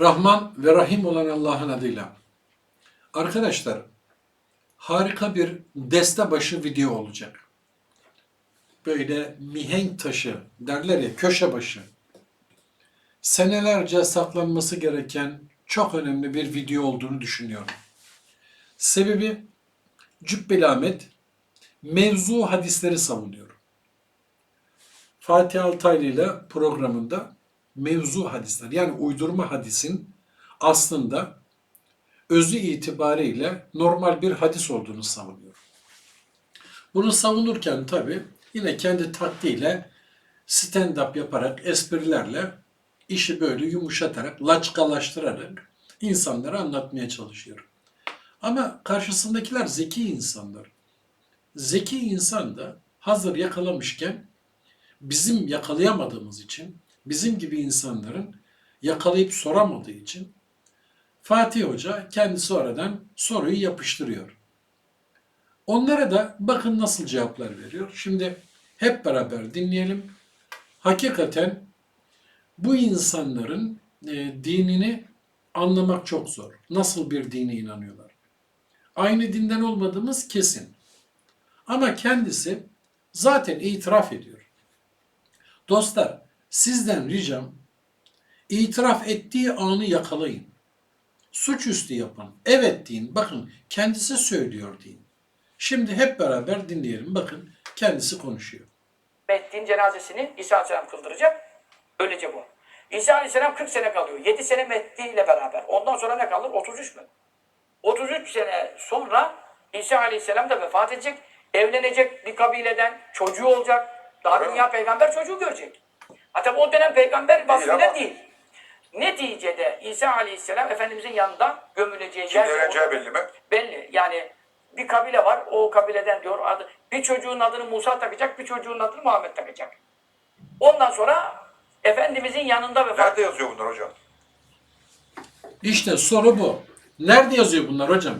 Rahman ve Rahim olan Allah'ın adıyla. Arkadaşlar harika bir deste başı video olacak. Böyle mihenk taşı derler ya köşe başı. Senelerce saklanması gereken çok önemli bir video olduğunu düşünüyorum. Sebebi Cübbeli Ahmet mevzu hadisleri savunuyor. Fatih Altaylı ile programında mevzu hadisler yani uydurma hadisin aslında özü itibariyle normal bir hadis olduğunu savunuyor. Bunu savunurken tabi yine kendi taktiğiyle stand-up yaparak, esprilerle işi böyle yumuşatarak, laçkalaştırarak insanlara anlatmaya çalışıyor. Ama karşısındakiler zeki insanlar. Zeki insan da hazır yakalamışken bizim yakalayamadığımız için, bizim gibi insanların yakalayıp soramadığı için Fatih Hoca kendisi oradan soruyu yapıştırıyor. Onlara da bakın nasıl cevaplar veriyor. Şimdi hep beraber dinleyelim. Hakikaten bu insanların e, dinini anlamak çok zor. Nasıl bir dine inanıyorlar? Aynı dinden olmadığımız kesin. Ama kendisi zaten itiraf ediyor. Dostlar, sizden ricam itiraf ettiği anı yakalayın. Suçüstü yapın. Evet deyin. Bakın kendisi söylüyor deyin. Şimdi hep beraber dinleyelim. Bakın kendisi konuşuyor. Mehdi'nin cenazesini İsa Aleyhisselam kıldıracak. Öylece bu. İsa Aleyhisselam 40 sene kalıyor. 7 sene Mehdi ile beraber. Ondan sonra ne kalır? 33 mü? 33 sene sonra İsa Aleyhisselam da vefat edecek. Evlenecek bir kabileden çocuğu olacak. Daha dünya peygamber çocuğu görecek. Hatta o dönem peygamber vasfıyla ama- değil. Neticede İsa Aleyhisselam Efendimizin yanında gömüleceği Kim yer öğreneceği orada. belli mi? belli. Yani bir kabile var. O kabileden diyor adı. Bir çocuğun adını Musa takacak, bir çocuğun adını Muhammed takacak. Ondan sonra Efendimizin yanında vefat. Nerede yazıyor bunlar hocam? İşte soru bu. Nerede yazıyor bunlar hocam?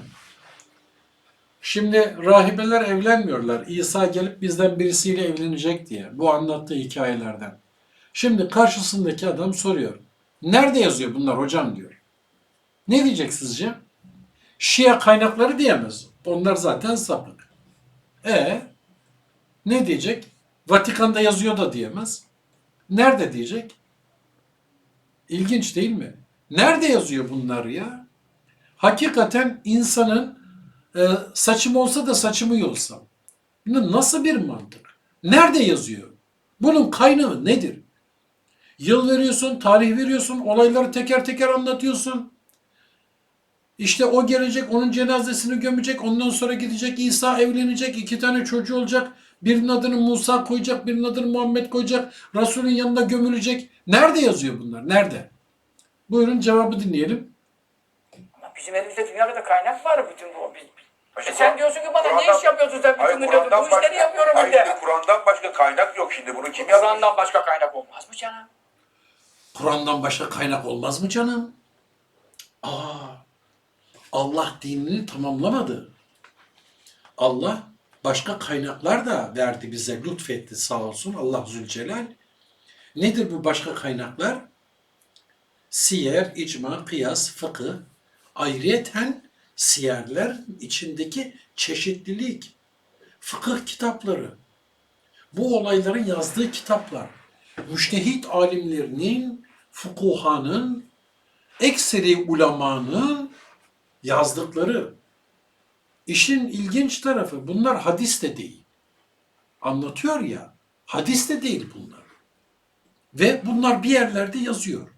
Şimdi rahibeler evlenmiyorlar. İsa gelip bizden birisiyle evlenecek diye. Bu anlattığı hikayelerden. Şimdi karşısındaki adam soruyor. Nerede yazıyor bunlar hocam diyor. Ne diyecek sizce? Şia kaynakları diyemez. Onlar zaten sapık. E ne diyecek? Vatikan'da yazıyor da diyemez. Nerede diyecek? İlginç değil mi? Nerede yazıyor bunlar ya? Hakikaten insanın e, saçım olsa da saçımı yolsam. Nasıl bir mantık? Nerede yazıyor? Bunun kaynağı nedir? Yıl veriyorsun, tarih veriyorsun, olayları teker teker anlatıyorsun. İşte o gelecek, onun cenazesini gömecek, ondan sonra gidecek, İsa evlenecek, iki tane çocuğu olacak. Birinin adını Musa koyacak, birinin adını Muhammed koyacak, Resulün yanında gömülecek. Nerede yazıyor bunlar? Nerede? Buyurun cevabı dinleyelim. Ama bizim elimizde dünyada da kaynak var bütün bu. E sen diyorsun ki bana ne iş yapıyorsun sen bütün? Kur'an'dan Bu işleri başka- yapıyorum bir de. Kur'an'dan başka kaynak yok şimdi. Bunu kim yazmış? Kur'an'dan başka kaynak olmaz mı canım? Kur'an'dan başka kaynak olmaz mı canım? Aa, Allah dinini tamamlamadı. Allah başka kaynaklar da verdi bize, lütfetti sağ olsun Allah Zülcelal. Nedir bu başka kaynaklar? Siyer, icma, kıyas, fıkıh, ayrıyeten siyerler içindeki çeşitlilik, fıkıh kitapları, bu olayların yazdığı kitaplar, müştehit alimlerinin, fukuhanın, ekseri ulemanın yazdıkları. İşin ilginç tarafı bunlar hadis de değil. Anlatıyor ya, hadis de değil bunlar. Ve bunlar bir yerlerde yazıyor.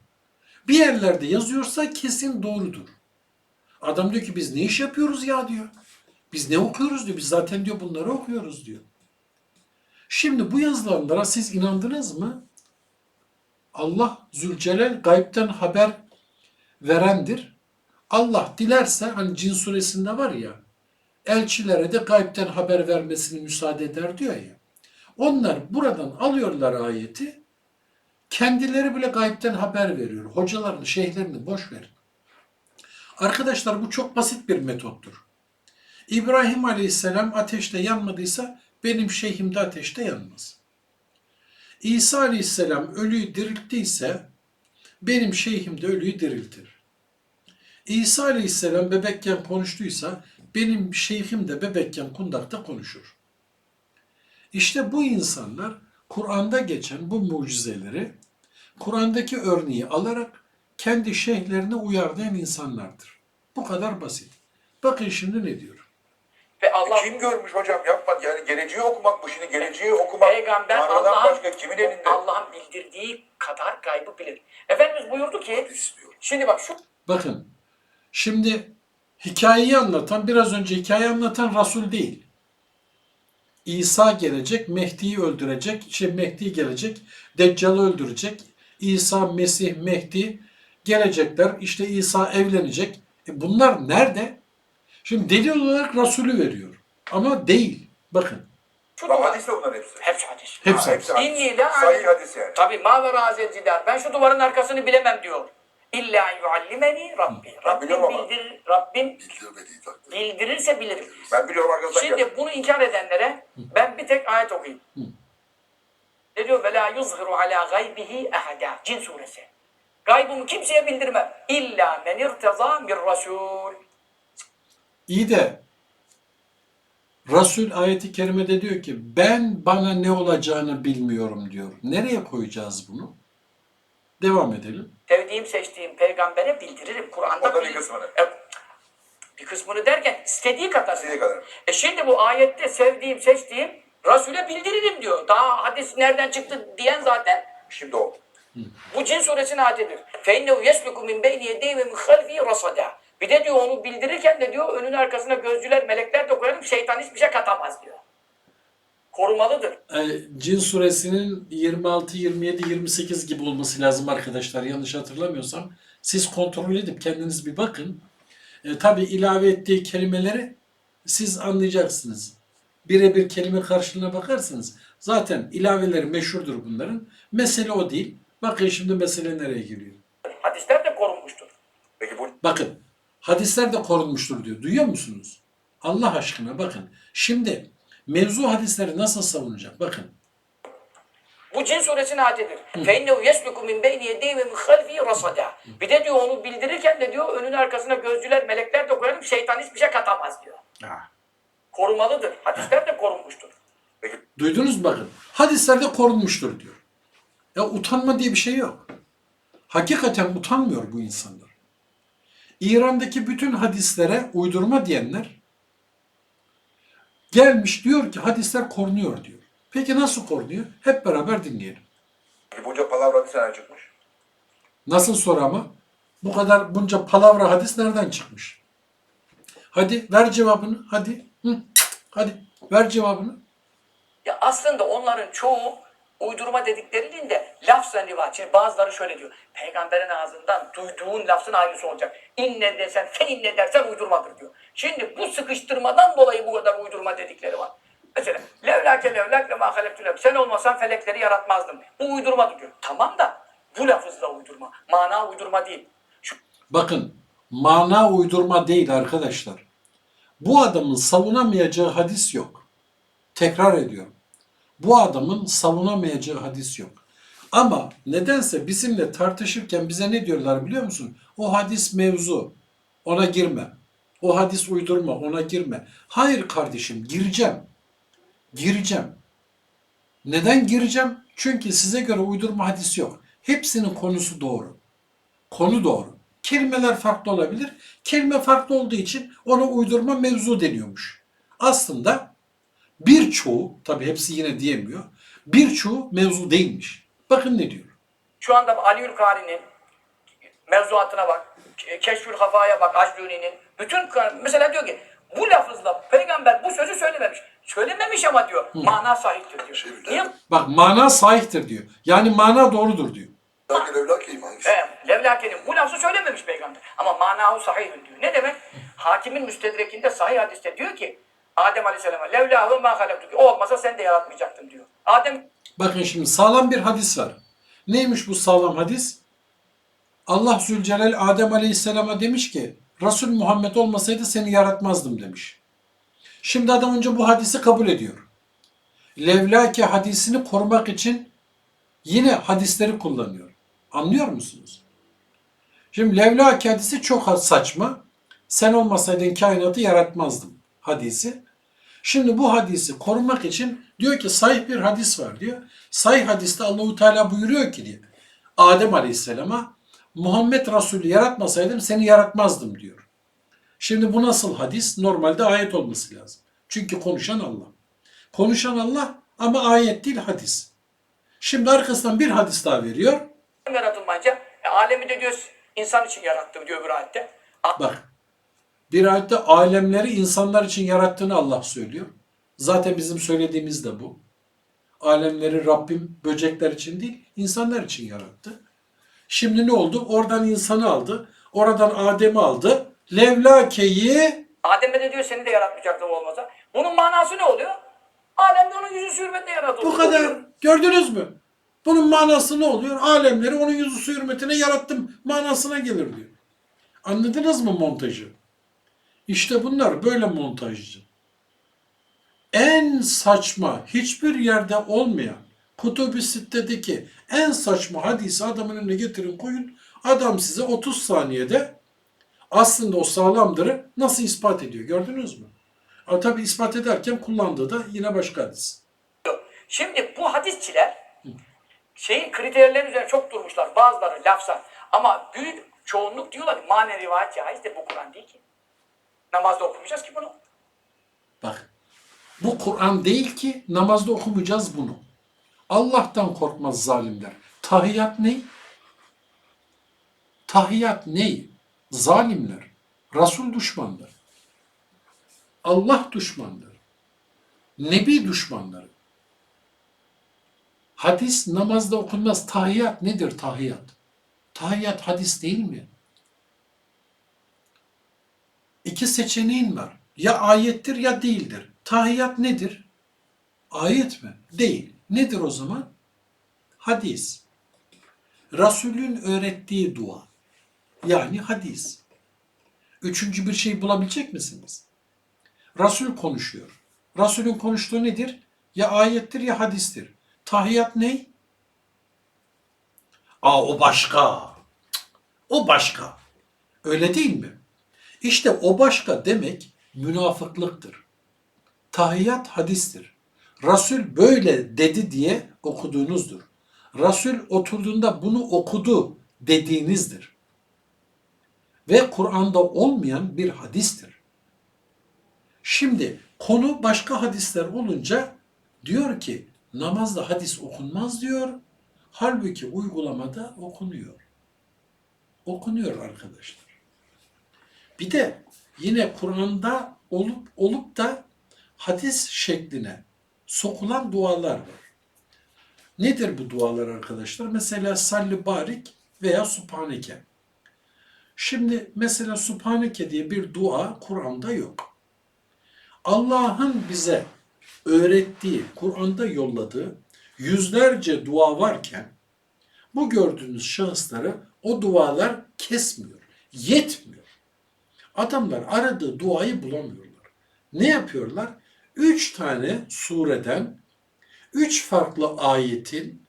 Bir yerlerde yazıyorsa kesin doğrudur. Adam diyor ki biz ne iş yapıyoruz ya diyor. Biz ne okuyoruz diyor. Biz zaten diyor bunları okuyoruz diyor. Şimdi bu yazılanlara siz inandınız mı? Allah Zülcelal gaybten haber verendir. Allah dilerse hani Cin suresinde var ya elçilere de gaybten haber vermesini müsaade eder diyor ya. Onlar buradan alıyorlar ayeti kendileri bile gaybten haber veriyor. Hocalarını, şeyhlerini boş verin. Arkadaşlar bu çok basit bir metottur. İbrahim Aleyhisselam ateşte yanmadıysa benim şeyhim de ateşte yanmaz. İsa Aleyhisselam ölüyü dirilttiyse benim şeyhim de ölüyü diriltir. İsa Aleyhisselam bebekken konuştuysa benim şeyhim de bebekken kundakta konuşur. İşte bu insanlar Kur'an'da geçen bu mucizeleri Kur'an'daki örneği alarak kendi şeyhlerine uyarlayan insanlardır. Bu kadar basit. Bakın şimdi ne diyor. Ve Allah Kim görmüş hocam yapma yani geleceği okumak bu şimdi geleceği okumak. Peygamber Tanrı'dan Allah'ın başka kimin elinde? Allah'ın bildirdiği kadar gaybı bilir. Efendimiz buyurdu ki şimdi bak şu Bakın şimdi hikayeyi anlatan biraz önce hikayeyi anlatan Resul değil. İsa gelecek, Mehdi'yi öldürecek, şey Mehdi gelecek, Deccal'ı öldürecek. İsa, Mesih, Mehdi gelecekler. İşte İsa evlenecek. E bunlar nerede? Şimdi delil olarak Resulü veriyor. Ama değil. Bakın. duvar. hadis de bunların hepsi. Hepsi hadis. Hepsi Ha, hadis. hadis. İnni la Sahih hadis yani. Tabi ma ve razel cidar. Ben şu duvarın arkasını bilemem diyor. İlla yuallimeni Rabbi. Rabbim biliyorum ama. bildir, Rabbim bildirirse bilirim. Ben biliyorum arkadaşlar. Şimdi bunu inkar edenlere ben bir tek ayet okuyayım. Ne diyor? Ve la yuzhiru ala gaybihi ehada. Cin suresi. Gaybımı kimseye bildirmem. İlla men irteza min rasul. İyi de Resul ayeti kerimede diyor ki ben bana ne olacağını bilmiyorum diyor. Nereye koyacağız bunu? Devam edelim. Sevdiğim seçtiğim peygambere bildiririm. Kur'an'da O da bir bil- kısmını. E, bir kısmını derken istediği kadar. İstediği kadar. E şimdi bu ayette sevdiğim seçtiğim Resul'e bildiririm diyor. Daha hadis nereden çıktı diyen zaten Şimdi o. bu cin suresinin ayetidir. فَاِنَّهُ يَسْلُكُ مِنْ بَيْنِ يَدَيْهِ وَمِنْ خَلْفِهِ رَصَدًا bir de diyor onu bildirirken de diyor önün arkasına gözcüler, melekler de koyarım şeytan hiçbir şey katamaz diyor. Korumalıdır. E, Cin suresinin 26, 27, 28 gibi olması lazım arkadaşlar. Yanlış hatırlamıyorsam. Siz kontrol edip kendiniz bir bakın. E, Tabi ilave ettiği kelimeleri siz anlayacaksınız. Birebir kelime karşılığına bakarsınız. Zaten ilaveleri meşhurdur bunların. Mesele o değil. Bakın şimdi mesele nereye geliyor. Hadisler de korunmuştur. Peki bu Bakın hadisler de korunmuştur diyor. Duyuyor musunuz? Allah aşkına bakın. Şimdi mevzu hadisleri nasıl savunacak? Bakın. Bu cin suresinin ayetidir. فَاِنَّهُ يَسْلُكُ مِنْ بَيْنِ يَدَيْهِ وَمِنْ خَلْفِهِ رَصَدًا Bir de diyor onu bildirirken de diyor önün arkasına gözcüler, melekler de koyarım şeytan hiçbir şey katamaz diyor. Korumalıdır. Hadisler de korunmuştur. peki Duydunuz mu bakın. Hadislerde korunmuştur diyor. Ya utanma diye bir şey yok. Hakikaten utanmıyor bu insanlar. İran'daki bütün hadislere uydurma diyenler gelmiş diyor ki hadisler korunuyor diyor. Peki nasıl korunuyor? Hep beraber dinleyelim. peki bunca palavra hadis nereden çıkmış? Nasıl soru ama? Bu kadar bunca palavra hadis nereden çıkmış? Hadi ver cevabını. Hadi. Hı. Hadi ver cevabını. Ya aslında onların çoğu uydurma dediklerinin de lafzan rivayet. Şimdi bazıları şöyle diyor. Peygamberin ağzından duyduğun lafzın aynısı olacak. İnne desen, fe inne dersen uydurmadır diyor. Şimdi bu sıkıştırmadan dolayı bu kadar uydurma dedikleri var. Mesela levlake levlak le ma halektu lek. Sen olmasan felekleri yaratmazdım. Bu uydurmadır diyor. Tamam da bu lafızla uydurma. Mana uydurma değil. Şu Bakın mana uydurma değil arkadaşlar. Bu adamın savunamayacağı hadis yok. Tekrar ediyorum. Bu adamın savunamayacağı hadis yok. Ama nedense bizimle tartışırken bize ne diyorlar biliyor musun? O hadis mevzu. Ona girme. O hadis uydurma. Ona girme. Hayır kardeşim gireceğim. Gireceğim. Neden gireceğim? Çünkü size göre uydurma hadis yok. Hepsinin konusu doğru. Konu doğru. Kelimeler farklı olabilir. Kelime farklı olduğu için ona uydurma mevzu deniyormuş. Aslında birçoğu, tabi hepsi yine diyemiyor, birçoğu mevzu değilmiş. Bakın ne diyor. Şu anda Aliül Kari'nin mevzuatına bak, Keşfül Hafa'ya bak, Acluni'nin. Bütün mesela diyor ki bu lafızla peygamber bu sözü söylememiş. Söylememiş ama diyor mana sahiptir diyor. Niye? Bak mana sahiptir diyor. Yani mana doğrudur diyor. Hangisi? He, Levlake'nin bu lafzı söylememiş peygamber. Ama manahu sahihün diyor. Ne demek? Hakimin müstedrekinde sahih hadiste diyor ki Adem Aleyhisselam'a levlahu ma halaktuk. O olmasa sen de yaratmayacaktın diyor. Adem Bakın şimdi sağlam bir hadis var. Neymiş bu sağlam hadis? Allah Zülcelal Adem Aleyhisselam'a demiş ki Resul Muhammed olmasaydı seni yaratmazdım demiş. Şimdi adam önce bu hadisi kabul ediyor. Levlake hadisini korumak için yine hadisleri kullanıyor. Anlıyor musunuz? Şimdi Levla hadisi çok saçma. Sen olmasaydın kainatı yaratmazdım hadisi. Şimdi bu hadisi korumak için diyor ki sahih bir hadis var diyor. Sahih hadiste Allahu Teala buyuruyor ki diyor. Adem Aleyhisselam'a Muhammed Resulü yaratmasaydım seni yaratmazdım diyor. Şimdi bu nasıl hadis? Normalde ayet olması lazım. Çünkü konuşan Allah. Konuşan Allah ama ayet değil hadis. Şimdi arkasından bir hadis daha veriyor. yaratılmayınca e, alemi de diyor insan için yarattım diyor bir ayette. Bak bir ayette alemleri insanlar için yarattığını Allah söylüyor. Zaten bizim söylediğimiz de bu. Alemleri Rabbim böcekler için değil insanlar için yarattı. Şimdi ne oldu? Oradan insanı aldı. Oradan Adem'i aldı. Levlakeyi Adem'e de diyor seni de yaratmayacaktım olmasa. Bunun manası ne oluyor? Alemde onun yüzü hürmetle yaratıldı. bu kadar. Gördünüz mü? Bunun manası ne oluyor? Alemleri onun yüzü su hürmetine yarattım manasına gelir diyor. Anladınız mı montajı? İşte bunlar böyle montajcı. En saçma, hiçbir yerde olmayan Kutubu Sitte'deki en saçma hadisi adamın önüne getirin koyun. Adam size 30 saniyede aslında o sağlamdırı nasıl ispat ediyor gördünüz mü? Ama tabi ispat ederken kullandığı da yine başka hadis. Şimdi bu hadisçiler şeyin kriterlerin üzerine çok durmuşlar. Bazıları lafza ama büyük çoğunluk diyorlar ki manen rivayet caiz de bu Kur'an değil ki. Namazda okumayacağız ki bunu. Bak bu Kur'an değil ki namazda okumayacağız bunu. Allah'tan korkmaz zalimler. Tahiyyat ne? Tahiyyat ne? Zalimler. Resul düşmanları. Allah düşmanları. Nebi düşmanları. Hadis namazda okunmaz. Tahiyyat nedir tahiyyat? Tahiyyat hadis değil mi? İki seçeneğin var. Ya ayettir ya değildir. Tahiyyat nedir? Ayet mi? Değil. Nedir o zaman? Hadis. Resulün öğrettiği dua. Yani hadis. Üçüncü bir şey bulabilecek misiniz? Resul konuşuyor. Resulün konuştuğu nedir? Ya ayettir ya hadistir. Tahiyyat ne? Aa o başka. O başka. Öyle değil mi? İşte o başka demek münafıklıktır. Tahiyyat hadistir. Resul böyle dedi diye okuduğunuzdur. Resul oturduğunda bunu okudu dediğinizdir. Ve Kur'an'da olmayan bir hadistir. Şimdi konu başka hadisler olunca diyor ki namazda hadis okunmaz diyor. Halbuki uygulamada okunuyor. Okunuyor arkadaşlar. Bir de yine Kur'an'da olup olup da hadis şekline sokulan dualar var. Nedir bu dualar arkadaşlar? Mesela salli barik veya subhaneke. Şimdi mesela subhaneke diye bir dua Kur'an'da yok. Allah'ın bize öğrettiği, Kur'an'da yolladığı yüzlerce dua varken bu gördüğünüz şahısları o dualar kesmiyor, yetmiyor. Adamlar aradığı duayı bulamıyorlar. Ne yapıyorlar? Üç tane sureden, üç farklı ayetin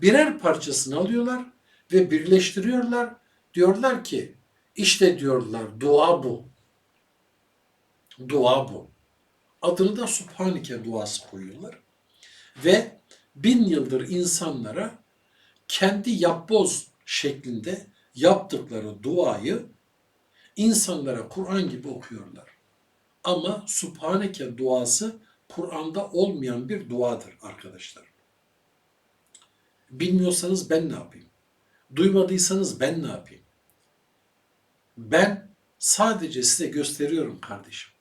birer parçasını alıyorlar ve birleştiriyorlar. Diyorlar ki, işte diyorlar dua bu. Dua bu. Adını da Subhanike duası koyuyorlar. Ve bin yıldır insanlara kendi yapboz şeklinde yaptıkları duayı insanlara Kur'an gibi okuyorlar. Ama Subhaneke duası Kur'an'da olmayan bir duadır arkadaşlar. Bilmiyorsanız ben ne yapayım? Duymadıysanız ben ne yapayım? Ben sadece size gösteriyorum kardeşim.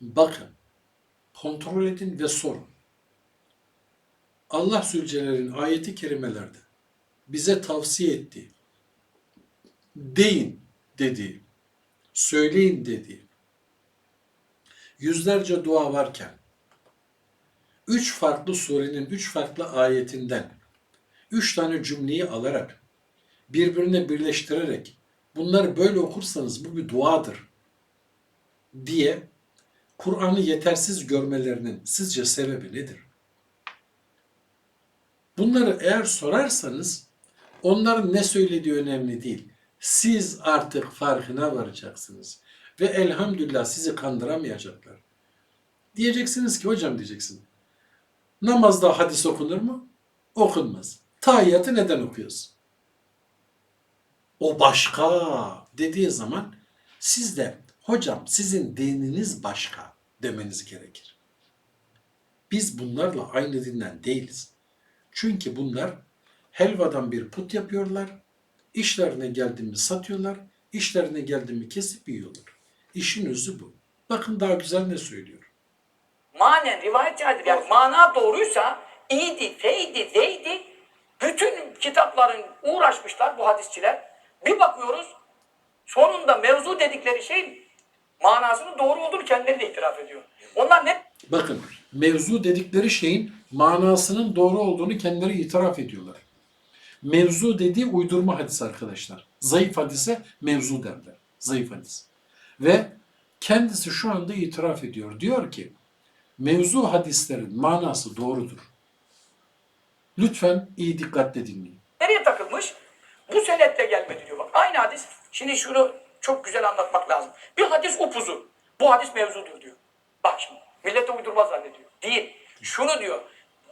Bakın, kontrol edin ve sorun. Allah Zülcelal'in ayeti kerimelerde bize tavsiye ettiği, deyin dediği, söyleyin dediği, yüzlerce dua varken, üç farklı surenin üç farklı ayetinden üç tane cümleyi alarak, birbirine birleştirerek, bunları böyle okursanız bu bir duadır diye Kur'an'ı yetersiz görmelerinin sizce sebebi nedir? Bunları eğer sorarsanız onların ne söylediği önemli değil. Siz artık farkına varacaksınız. Ve elhamdülillah sizi kandıramayacaklar. Diyeceksiniz ki hocam diyeceksin. Namazda hadis okunur mu? Okunmaz. Tahiyyatı neden okuyorsun? O başka dediği zaman siz de hocam sizin dininiz başka demeniz gerekir. Biz bunlarla aynı dinden değiliz. Çünkü bunlar helvadan bir put yapıyorlar. İşlerine geldiğimi satıyorlar. İşlerine geldiğimi kesip yiyorlar. İşin özü bu. Bakın daha güzel ne söylüyor. Manen rivayet caizdir. Yani mana doğruysa iyiydi, feydi, zeydi. Bütün kitapların uğraşmışlar bu hadisçiler. Bir bakıyoruz sonunda mevzu dedikleri şey manasının doğru olduğunu kendileri de itiraf ediyor. Onlar ne Bakın mevzu dedikleri şeyin manasının doğru olduğunu kendileri itiraf ediyorlar. Mevzu dediği uydurma hadis arkadaşlar. Zayıf hadise mevzu derler. Zayıf hadis. Ve kendisi şu anda itiraf ediyor. Diyor ki mevzu hadislerin manası doğrudur. Lütfen iyi dikkatle dinleyin. nereye takılmış? Bu senette gelmedi diyor. Bak aynı hadis. Şimdi şunu çok güzel anlatmak lazım. Bir hadis upuzun. Bu hadis mevzudur diyor. Bak şimdi millete uydurma zannediyor. Değil. Şunu diyor.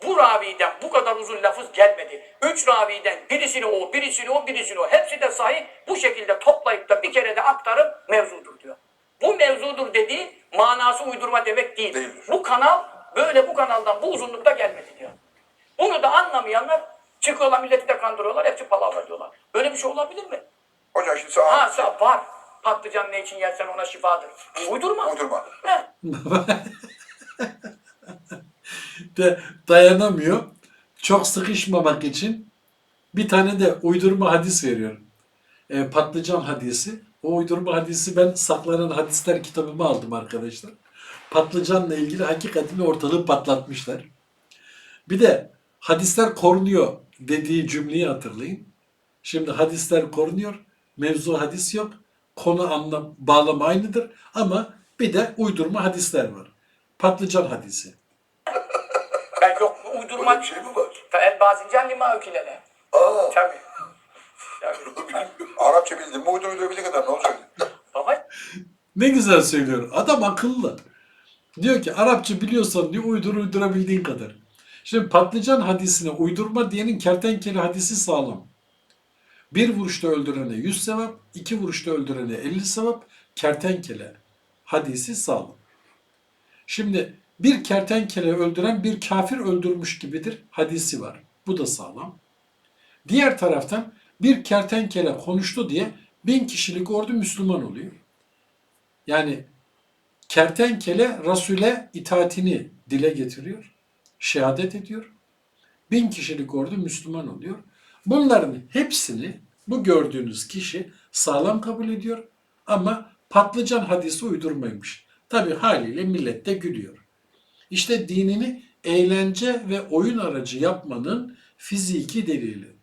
Bu raviden bu kadar uzun lafız gelmedi. Üç raviden birisini o, birisini o, birisini o. Hepsi de sahih. Bu şekilde toplayıp da bir kere de aktarıp mevzudur diyor. Bu mevzudur dediği manası uydurma demek değil. Değildir. Bu kanal böyle bu kanaldan bu uzunlukta gelmedi diyor. Bunu da anlamayanlar çıkıyorlar milleti de kandırıyorlar. Hepsi palavra diyorlar. Böyle bir şey olabilir mi? Hocam şimdi sen Ha sa- var. Patlıcan ne için yersen ona şifadır. Uydurma. uydurma. He. de dayanamıyor. Çok sıkışmamak için bir tane de uydurma hadis veriyor. E, patlıcan hadisi. O uydurma hadisi ben saklanan hadisler kitabımı aldım arkadaşlar. Patlıcanla ilgili hakikatini ortalığı patlatmışlar. Bir de hadisler korunuyor dediği cümleyi hatırlayın. Şimdi hadisler korunuyor. Mevzu hadis yok. Konu anlam bağlam aynıdır ama bir de uydurma hadisler var. Patlıcan hadisi. Ben yok uydurma. Böyle bir şey mi var? El bazincan lima ökilene. Aa, Tabii. Tabii. Arapça bildin mi uydur uydurabildiği kadar ne olacak? Baba Ne güzel söylüyor. Adam akıllı. Diyor ki Arapça biliyorsan diyor uydur uydurabildiğin kadar. Şimdi patlıcan hadisine uydurma diyenin kertenkele hadisi sağlam. Bir vuruşta öldürene 100 sevap, iki vuruşta öldürene 50 sevap, kertenkele hadisi sağlam. Şimdi bir kertenkele öldüren bir kafir öldürmüş gibidir hadisi var. Bu da sağlam. Diğer taraftan bir kertenkele konuştu diye bin kişilik ordu Müslüman oluyor. Yani kertenkele Resul'e itaatini dile getiriyor. Şehadet ediyor. Bin kişilik ordu Müslüman oluyor. Bunların hepsini bu gördüğünüz kişi sağlam kabul ediyor. Ama patlıcan hadisi uydurmaymış. Tabi haliyle millet de gülüyor. İşte dinini eğlence ve oyun aracı yapmanın fiziki delili.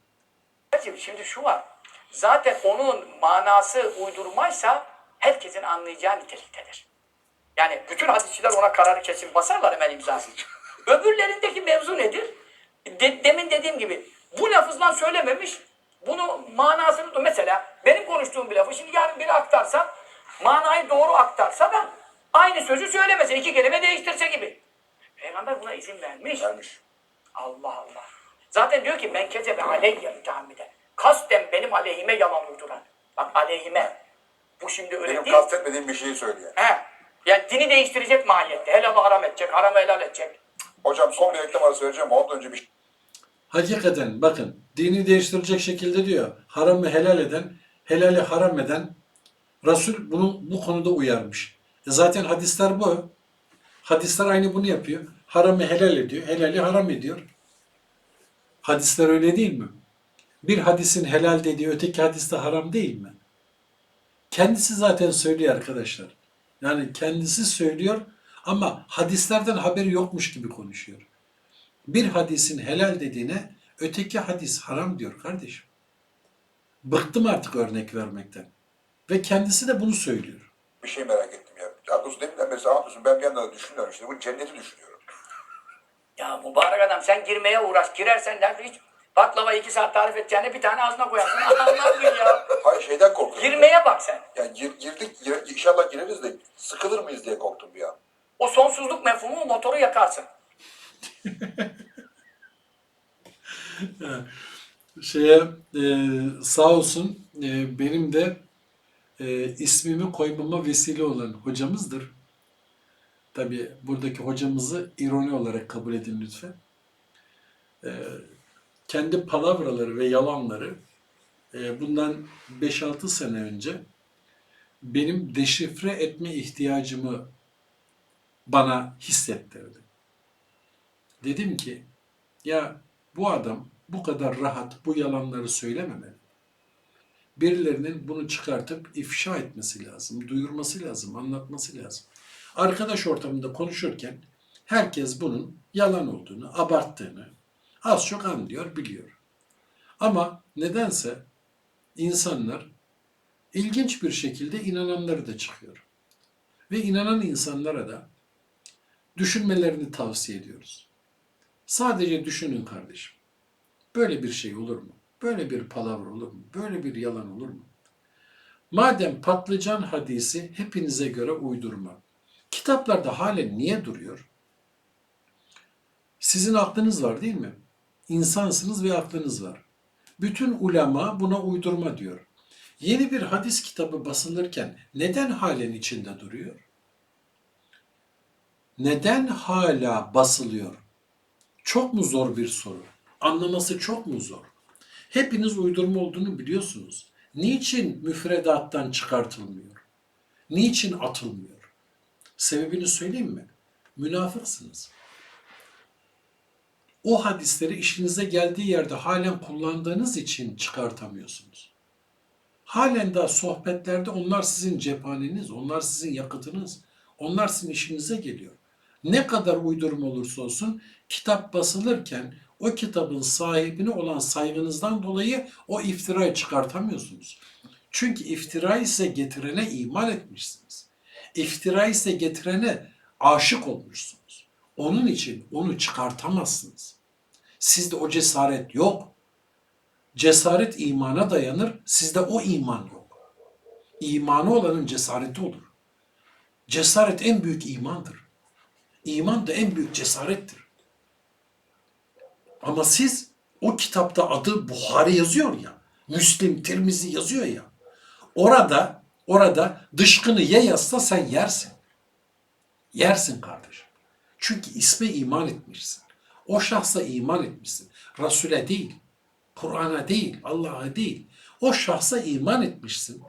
şimdi şu var. Zaten onun manası uydurmaysa herkesin anlayacağı niteliktedir. Yani bütün hadisçiler ona kararı kesin basarlar hemen imzasını. Öbürlerindeki mevzu nedir? De- demin dediğim gibi bu lafızla söylememiş. Bunu manasını mesela benim konuştuğum bir lafı şimdi yarın biri aktarsa manayı doğru aktarsa da aynı sözü söylemesin. iki kelime değiştirse gibi. Peygamber buna izin vermiş. Vermiş. Allah Allah. Zaten diyor ki men kezebe aleyye mütehammide. Kasten benim aleyhime yalan uyduran. Bak aleyhime. Bu şimdi öyle Benim değil. kastetmediğim bir şeyi söylüyor. He. Yani dini değiştirecek mahiyette. Helalı haram edecek, haramı helal edecek. Hocam son bir reklam arası vereceğim. Ondan önce bir şey Hakikaten bakın dini değiştirecek şekilde diyor. Haramı helal eden, helali haram eden Resul bunu bu konuda uyarmış. E zaten hadisler bu. Hadisler aynı bunu yapıyor. Haramı helal ediyor, helali haram ediyor. Hadisler öyle değil mi? Bir hadisin helal dediği öteki hadiste haram değil mi? Kendisi zaten söylüyor arkadaşlar. Yani kendisi söylüyor ama hadislerden haberi yokmuş gibi konuşuyor. Bir hadisin helal dediğine öteki hadis haram diyor kardeşim. Bıktım artık örnek vermekten. Ve kendisi de bunu söylüyor. bir şey merak ettim ya. Ya dostum deminden beri sana anlatıyorsun. Ben bir yandan da düşünüyorum işte. Bu cenneti düşünüyorum. Ya mübarek adam sen girmeye uğraş. Girersen de hiç... Baklava iki saat tarif edeceğine bir tane ağzına koyarsın. Anlamadın ya. Hayır şeyden korktum. Girmeye bak sen. Yani gir, girdik gir- inşallah gireriz de sıkılır mıyız diye korktum bir an. O sonsuzluk mefhumu motoru yakarsın. Şeye e, sağ olsun e, benim de e, ismimi koymama vesile olan hocamızdır. Tabi buradaki hocamızı ironi olarak kabul edin lütfen. E, kendi palavraları ve yalanları e, bundan 5-6 sene önce benim deşifre etme ihtiyacımı bana hissettirdi. Dedim ki ya bu adam bu kadar rahat bu yalanları söylememeli. Birilerinin bunu çıkartıp ifşa etmesi lazım, duyurması lazım, anlatması lazım. Arkadaş ortamında konuşurken herkes bunun yalan olduğunu, abarttığını az çok anlıyor, biliyor. Ama nedense insanlar ilginç bir şekilde inananları da çıkıyor. Ve inanan insanlara da düşünmelerini tavsiye ediyoruz. Sadece düşünün kardeşim. Böyle bir şey olur mu? Böyle bir palavra olur mu? Böyle bir yalan olur mu? Madem patlıcan hadisi hepinize göre uydurma. Kitaplarda halen niye duruyor? Sizin aklınız var değil mi? İnsansınız ve aklınız var. Bütün ulema buna uydurma diyor. Yeni bir hadis kitabı basılırken neden halen içinde duruyor? Neden hala basılıyor? Çok mu zor bir soru? Anlaması çok mu zor? Hepiniz uydurma olduğunu biliyorsunuz. Niçin müfredattan çıkartılmıyor? Niçin atılmıyor? Sebebini söyleyeyim mi? Münafıksınız. O hadisleri işinize geldiği yerde halen kullandığınız için çıkartamıyorsunuz. Halen daha sohbetlerde onlar sizin cephaneniz, onlar sizin yakıtınız, onlar sizin işinize geliyor. Ne kadar uydurma olursa olsun kitap basılırken o kitabın sahibine olan saygınızdan dolayı o iftirayı çıkartamıyorsunuz. Çünkü iftirayı size getirene iman etmişsiniz. İftirayı size getirene aşık olmuşsunuz. Onun için onu çıkartamazsınız. Sizde o cesaret yok. Cesaret imana dayanır, sizde o iman yok. İmanı olanın cesareti olur. Cesaret en büyük imandır. İman da en büyük cesarettir. Ama siz o kitapta adı Buhari yazıyor ya, Müslim, Tirmizi yazıyor ya. Orada, orada dışkını ye yazsa sen yersin. Yersin kardeşim. Çünkü isme iman etmişsin. O şahsa iman etmişsin. Resul'e değil, Kur'an'a değil, Allah'a değil. O şahsa iman etmişsin.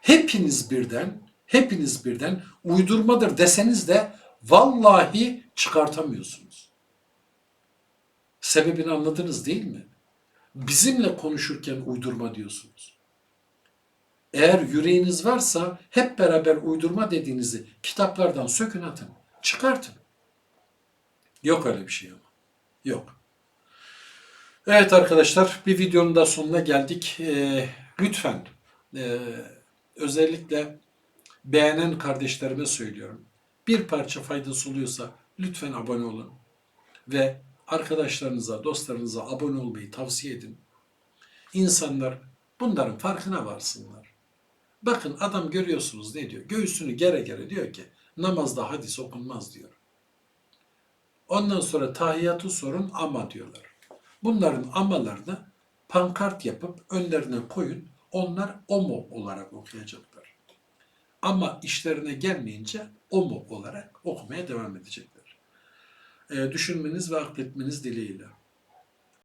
Hepiniz birden, hepiniz birden uydurmadır deseniz de vallahi çıkartamıyorsunuz. Sebebini anladınız değil mi? Bizimle konuşurken uydurma diyorsunuz. Eğer yüreğiniz varsa hep beraber uydurma dediğinizi kitaplardan sökün atın, çıkartın. Yok öyle bir şey ama. Yok. Evet arkadaşlar bir videonun da sonuna geldik. Ee, lütfen e, özellikle beğenen kardeşlerime söylüyorum. Bir parça faydası oluyorsa lütfen abone olun. Ve arkadaşlarınıza, dostlarınıza abone olmayı tavsiye edin. İnsanlar bunların farkına varsınlar. Bakın adam görüyorsunuz ne diyor? Göğsünü gere gere diyor ki namazda hadis okunmaz diyor. Ondan sonra tahiyyatı sorun ama diyorlar. Bunların amalarını pankart yapıp önlerine koyun. Onlar omo olarak okuyacaklar. Ama işlerine gelmeyince omo olarak okumaya devam edecekler. Ee, düşünmeniz ve akletmeniz dileğiyle.